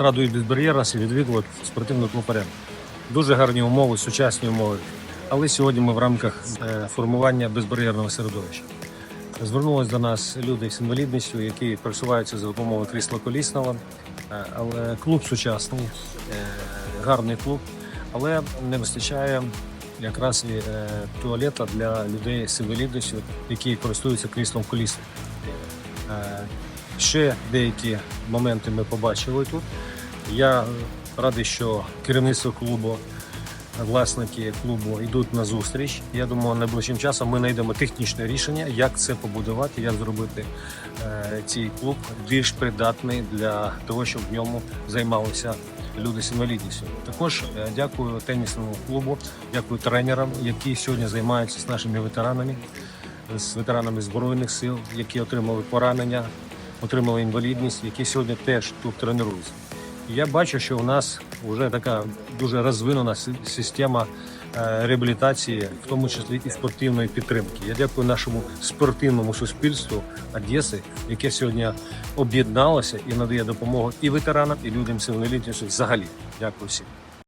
автострадою безбар'єрності відвідувати спортивний клуб Дуже гарні умови, сучасні умови. Але сьогодні ми в рамках е, формування безбар'єрного середовища. Звернулись до нас люди з інвалідністю, які просуваються за допомогою крісла колісного. Е, Але клуб сучасний, е, гарний клуб, але не вистачає якраз і туалета для людей з інвалідністю, які користуються кріслом колісним. Ще деякі моменти ми побачили тут. Я радий, що керівництво клубу, власники клубу йдуть на зустріч. Я думаю, найближчим часом ми знайдемо технічне рішення, як це побудувати, як зробити е, цей клуб більш придатний для того, щоб в ньому займалися люди з інвалідністю. Також е, дякую тенісному клубу, дякую тренерам, які сьогодні займаються з нашими ветеранами, з ветеранами збройних сил, які отримали поранення, отримали інвалідність, які сьогодні теж тут тренуються. Я бачу, що у нас вже така дуже розвинена система е, реабілітації, в тому числі і спортивної підтримки. Я дякую нашому спортивному суспільству Одеси, яке сьогодні об'єдналося і надає допомогу і ветеранам, і людям з інвалідністю взагалі. Дякую всім.